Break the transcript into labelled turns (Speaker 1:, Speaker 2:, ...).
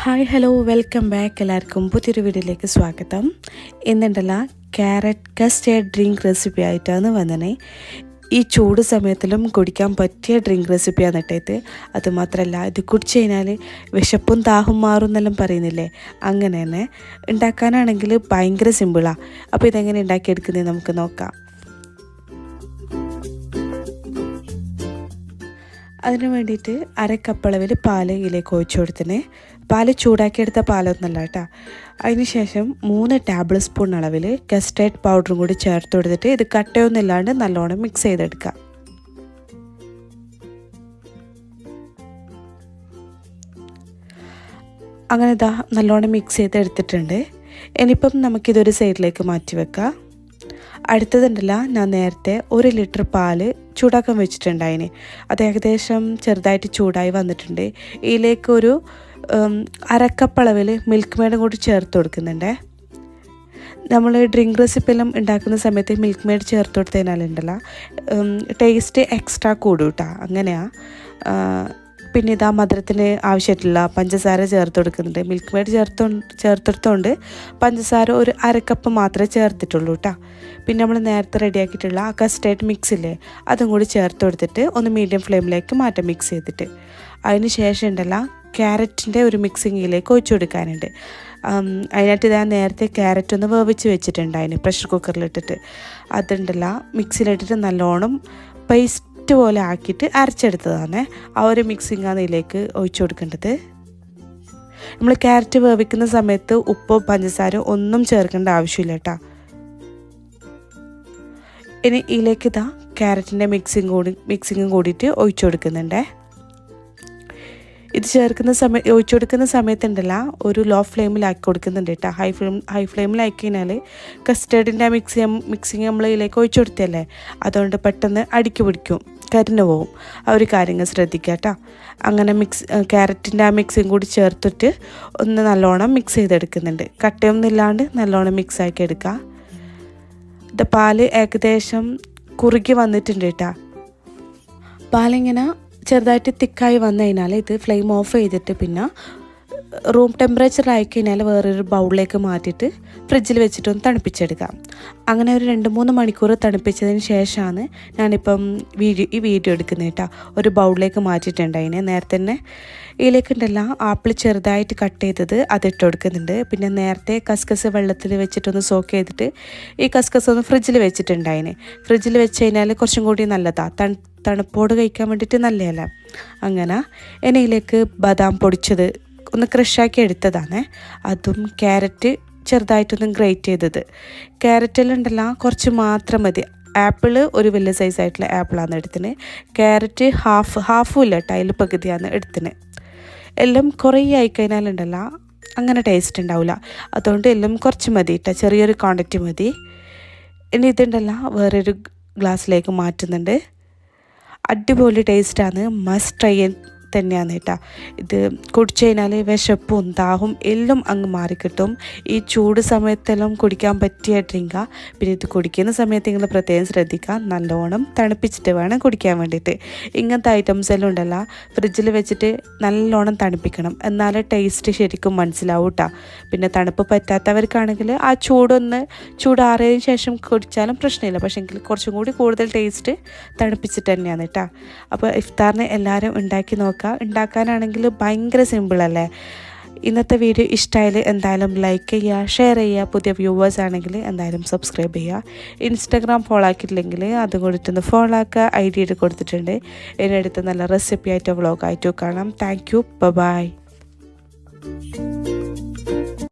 Speaker 1: Hi hello welcome back എല്ലാവർക്കും പുതിയൊരു വീഡിയോയിലേക്ക് സ്വാഗതം. ഇന്നുണ്ടല്ല ക്യാരറ്റ് കസ്റ്റേർഡ് ഡ്രിങ്ക് റെസിപ്പി ആയിട്ടാണ് വന്നത് ഈ ചൂട് സമയത്തിലും കുടിക്കാൻ പറ്റിയ ഡ്രിങ്ക് റെസിപ്പിയാണ് ഇട്ടേത് അതുമാത്രമല്ല ഇത് കുടിച്ചു കഴിഞ്ഞാൽ വിശപ്പും ദാഹം മാറും എന്നെല്ലാം പറയുന്നില്ലേ? അങ്ങനെ തന്നെ. ഉണ്ടാക്കാനാണെങ്കിൽ ഭയങ്കര സിമ്പിളാണ് അപ്പോൾ ഇതെങ്ങനെ ഉണ്ടാക്കിയെടുക്കുന്നത് നമുക്ക് നോക്കാം. അതിന് വേണ്ടിയിട്ട് അര കപ്പളവിൽ പാൽ ഇതിലേക്ക് ഒഴിച്ചു കൊടുത്തിന്. പാൽ ചൂടാക്കിയെടുത്ത പാലൊന്നല്ല കേട്ടോ. അതിന് ശേഷം മൂന്ന് ടേബിൾ സ്പൂൺ അളവിൽ കസ്റ്റേർഡ് പൗഡറും കൂടി ചേർത്ത് കൊടുത്തിട്ട് ഇത് കട്ടയൊന്നുമില്ലാണ്ട് നല്ലോണം മിക്സ് ചെയ്തെടുക്കുക അങ്ങനെ ഇതാ നല്ലോണം മിക്സ് ചെയ്ത് എടുത്തിട്ടുണ്ട് ഇനിയിപ്പം നമുക്കിതൊരു സൈഡിലേക്ക് മാറ്റി വെക്കാം. അടുത്തതുണ്ടല്ല ഞാൻ നേരത്തെ ഒരു ലിറ്റർ പാൽ ചൂടാക്കാൻ വെച്ചിട്ടുണ്ടായിന്. അത് ഏകദേശം ചെറുതായിട്ട് ചൂടായി വന്നിട്ടുണ്ട്. ഇതിലേക്ക് ഒരു അരക്കപ്പളവിൽ മിൽക്ക് മെയ്ഡും കൂടി ചേർത്ത് കൊടുക്കുന്നുണ്ട്. നമ്മൾ ഡ്രിങ്ക് റെസിപ്പിയെല്ലാം ഉണ്ടാക്കുന്ന സമയത്ത് മിൽക്ക് മെയ്ഡ് ചേർത്ത് കൊടുത്തതിനാലുണ്ടല്ലോ. ടേസ്റ്റ് എക്സ്ട്രാ കൂടും കേട്ടോ അങ്ങനെയാണ് പിന്നെ ഇതാ മധുരത്തിന് ആവശ്യമായിട്ടുള്ള പഞ്ചസാര ചേർത്ത് കൊടുക്കുന്നുണ്ട്. മിൽക്ക് മെയ്ഡ് ചേർത്തോ ചേർത്തെടുത്തോണ്ട് പഞ്ചസാര ഒരു അരക്കപ്പ് മാത്രമേ ചേർത്തിട്ടുള്ളൂ കേട്ടോ പിന്നെ നമ്മൾ നേരത്തെ റെഡിയാക്കിയിട്ടുള്ള ആ കസ്റ്റേർഡ് മിക്സ് ഇല്ലേ അതും കൂടി ചേർത്ത് കൊടുത്തിട്ട് ഒന്ന് മീഡിയം ഫ്ലെയിമിലേക്ക് മാറ്റം മിക്സ് ചെയ്തിട്ട്. അതിന് ശേഷം ഉണ്ടല്ല ക്യാരറ്റിന്റെ ഒരു മിക്സിങ്ങിലേക്ക് ഒഴിച്ചു കൊടുക്കാനുണ്ട്. അതിനായിട്ട് ഞാൻ നേരത്തെ ക്യാരറ്റ് ഒന്ന് വേവിച്ച് വെച്ചിട്ടുണ്ട് അതിന്. പ്രഷർ കുക്കറിലിട്ടിട്ട്. അതുണ്ടല്ല മിക്സിയിലിട്ടിട്ട് നല്ലോണം പേസ്റ്റ് പോലെ ആക്കിയിട്ട് അരച്ചെടുത്തതാണ്. ആ ഒരു മിക്സിങ് ആണ് ഇതിലേക്ക് ഒഴിച്ചു കൊടുക്കേണ്ടത്. നമ്മൾ ക്യാരറ്റ് വേവിക്കുന്ന സമയത്ത് ഉപ്പോ പഞ്ചസാര ഒന്നും ചേർക്കേണ്ട ആവശ്യമില്ല കേട്ടോ. ഇനി ഇതിലേക്ക് ഇതാ ക്യാരറ്റിന്റെ മിക്സിങ് കൂടി മിക്സിങ്ങും കൂടിയിട്ട് ഒഴിച്ചു കൊടുക്കുന്നുണ്ടേ. ഇത് ചേർക്കുന്ന സമയം ഒഴിച്ചു കൊടുക്കുന്ന സമയത്തുണ്ടല്ല ഒരു ലോ ഫ്ലെയിമിലാക്കി കൊടുക്കുന്നുണ്ട് കേട്ടോ. ഹൈ ഫ്ലെയിം ഹൈ ഫ്ലെയിമിലാക്കി കഴിഞ്ഞാൽ കസ്റ്റേർഡിന്റെ മിക്സി മിക്സിങ് നമ്മൾ ഇതിലേക്ക് ഒഴിച്ചു കൊടുത്തല്ലേ അതുകൊണ്ട് പെട്ടെന്ന് അടിക്ക് പിടിക്കും കരിഞ്ഞു പോവും ആ ഒരു കാര്യങ്ങൾ ശ്രദ്ധിക്കുക കേട്ടോ. അങ്ങനെ മിക്സ് ക്യാരറ്റിന്റെ ആ മിക്സിയും കൂടി ചേർത്തിട്ട് ഒന്ന് നല്ലോണം മിക്സ് ചെയ്തെടുക്കുന്നുണ്ട്. കട്ടയൊന്നും ഇല്ലാണ്ട് നല്ലോണം മിക്സ് ആക്കി എടുക്കുക. ഇത് പാൽ ഏകദേശം കുറുകി വന്നിട്ടുണ്ട് കേട്ടോ. പാലിങ്ങനെ ചെറുതായിട്ട് തിക്കായി വന്നു കഴിഞ്ഞാൽ ഇത് ഫ്ലെയിം ഓഫ് ചെയ്തിട്ട് പിന്നെ റൂം ടെമ്പറേച്ചർ ആയി കഴിഞ്ഞാൽ വേറൊരു ബൗളിലേക്ക് മാറ്റിയിട്ട് ഫ്രിഡ്ജിൽ വെച്ചിട്ടൊന്ന് തണുപ്പിച്ചെടുക്കാം അങ്ങനെ ഒരു രണ്ട് മൂന്ന് മണിക്കൂർ തണുപ്പിച്ചതിന് ശേഷമാണ് ഞാനിപ്പം വീഡിയോ ഈ വീഡിയോ എടുക്കുന്നത് കേട്ടോ. ഒരു ബൗളിലേക്ക് മാറ്റിയിട്ടുണ്ട് അതിനെ നേരത്തെ തന്നെ ഇതിലേക്ക് ഉണ്ടല്ലോ ആപ്പിൾ ചെറുതായിട്ട് കട്ട് ചെയ്തത് അതിട്ട് കൊടുക്കുന്നുണ്ട്. പിന്നെ നേരത്തെ കസ്കസ് വെള്ളത്തിൽ വെച്ചിട്ടൊന്ന് സോക്ക് ചെയ്തിട്ട് ഈ കസ്കസ് ഒന്ന് ഫ്രിഡ്ജിൽ വെച്ചിട്ടുണ്ട് വെച്ചിട്ടുണ്ടായിന്. ഫ്രിഡ്ജിൽ വെച്ച് കഴിഞ്ഞാൽ കുറച്ചും കൂടി നല്ലതാണ് തണു തണുപ്പോട് കഴിക്കാൻ വേണ്ടിയിട്ട് നല്ലതല്ല. അങ്ങനെ എണ്ണയിലേക്ക് ബദാം പൊടിച്ചത് ഒന്ന് ക്രഷാക്കി എടുത്തതാണ്. അതും ക്യാരറ്റ് ചെറുതായിട്ടൊന്ന് ഗ്രേറ്റ് ചെയ്തത്. ക്യാരറ്റിലുണ്ടല്ല കുറച്ച് മാത്രം മതി. ആപ്പിൾ ഒരു വലിയ സൈസായിട്ടുള്ള ആപ്പിളാണ് എടുത്തിന് ക്യാരറ്റ് ഹാഫ് ഹാഫും ഇല്ല ടൈൽ പകുതിയാണ് എടുത്തിന് എല്ലാം കുറേ ആയിക്കഴിഞ്ഞാലുണ്ടല്ല അങ്ങനെ ടേസ്റ്റ് ഉണ്ടാവില്ല. അതുകൊണ്ട് എല്ലാം കുറച്ച് മതി കേട്ടോ ചെറിയൊരു ക്വാണ്ടിറ്റി മതി. ഇനി ഇതുണ്ടല്ല വേറൊരു ഗ്ലാസ്സിലേക്ക് മാറ്റുന്നുണ്ട്. അടിപൊളി ടേസ്റ്റാണ് മസ്റ്റ് ട്രൈ തന്നെയാണ് കേട്ടോ ഇത് കുടിച്ചു കഴിഞ്ഞാൽ വിശപ്പും ദാഹവും എല്ലാം അങ്ങ് മാറിക്കിട്ടും ഈ ചൂട് സമയത്തെല്ലാം കുടിക്കാൻ പറ്റിയ ഡ്രിങ്കാണ് പിന്നെ ഇത് കുടിക്കുന്ന സമയത്ത് നിങ്ങൾ പ്രത്യേകം ശ്രദ്ധിക്കുക. നല്ലോണം തണുപ്പിച്ചിട്ട് വേണം കുടിക്കാൻ വേണ്ടിയിട്ട്. ഇങ്ങനത്തെ ഐറ്റംസ് എല്ലാം ഉണ്ടല്ല. ഫ്രിഡ്ജിൽ വെച്ചിട്ട് നല്ലോണം തണുപ്പിക്കണം. എന്നാലേ ടേസ്റ്റ് ശരിക്കും മനസ്സിലാവും കേട്ടോ പിന്നെ തണുപ്പ് പറ്റാത്തവർക്കാണെങ്കിൽ ആ ചൂടൊന്ന് ചൂടാറിയതിന് ശേഷം കുടിച്ചാലും പ്രശ്നമില്ല. പക്ഷേ എങ്കിൽ കുറച്ചും കൂടി കൂടുതൽ ടേസ്റ്റ് തണുപ്പിച്ചിട്ട് തന്നെയാണ് കേട്ടോ അപ്പോൾ ഇഫ്താറിനെ എല്ലാവരും ഉണ്ടാക്കി നോക്കുക നോക്കുക ഉണ്ടാക്കാനാണെങ്കിൽ ഭയങ്കര സിമ്പിളല്ലേ ഇന്നത്തെ വീഡിയോ ഇഷ്ടമായാൽ എന്തായാലും ലൈക്ക് ചെയ്യുക ഷെയർ ചെയ്യുക. പുതിയ വ്യൂവേഴ്സ് ആണെങ്കിൽ എന്തായാലും സബ്സ്ക്രൈബ് ചെയ്യുക. ഇൻസ്റ്റാഗ്രാം ഫോളോ ആക്കിയിട്ടില്ലെങ്കിൽ അത് കൊടുത്തൊന്ന് ഫോളോ ആക്കുക. ഐ ഡി ഇട്ട് കൊടുത്തിട്ടുണ്ട്. എന്നെ അടുത്ത് നല്ല റെസിപ്പി ആയിട്ടോ വ്ളോഗായിട്ടോ കാണാം. Thank you by